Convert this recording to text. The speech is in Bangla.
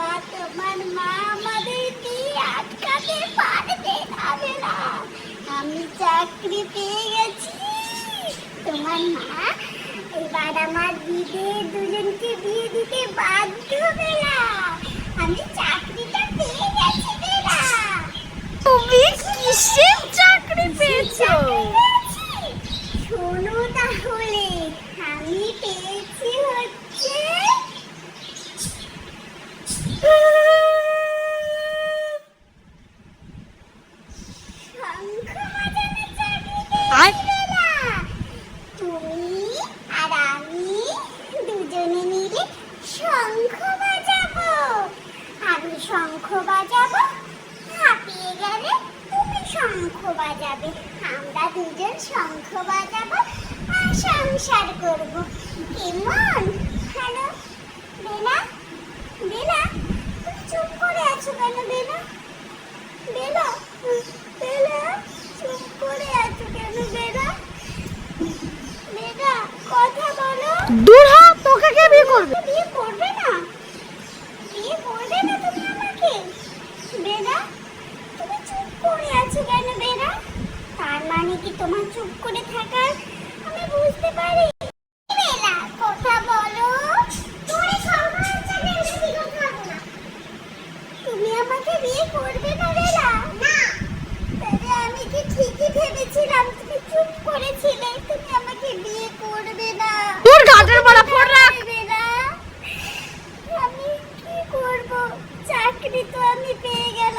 তোমার মা আমাদেরকে আটকাতে পারবে পারবে না আমি চাকরি পেয়ে গেছি তোমার মা এবার আমার দিদি দুজনকে বিয়ে দিতে বাধ্য হবে না আমি চাকরিটা পেয়ে গেছি তুমি কিসের চাকরি পেয়েছ? আর? তুমি আর আমি দুজনে মিলে শঙ্খ বাজাবো। আমি শঙ্খ বাজাবো হাঁপিয়ে গেলে তুমি শঙ্খ বাজাবে, আমরা দুজন শঙ্খ বাজাবো, আর সংসার করব। কেমন হ্যালো বেলা বেলা তুমি চুপ করে আছো কেন বেলা বেলা বেলা চুপ করে আছো কেন বেলা বেলা কথা বলো দূর হ তোকে কে বিয়ে করবে? বিয়ে করবে না? বিয়ে করবে না তুমি আমাকে? বেলা তুমি চুপ করে আছো কেন বেলা তার মানে কি তোমার চুপ করে থাকার? আমি বুঝতে পারি বেলা কথা বলো তোরে খাওয়া হচ্ছে না বেশি কথা বলো না তুমি আমাকে বিয়ে করবে না বেলা না তবে আমি কি ঠিকই ভেবেছিলাম তুমি চুপ করেছিলে তুমি আমাকে বিয়ে করবে না। তোর ফোন রাখ। না। আমি কি করব? চাকরি তো আমি পেয়ে গেলাম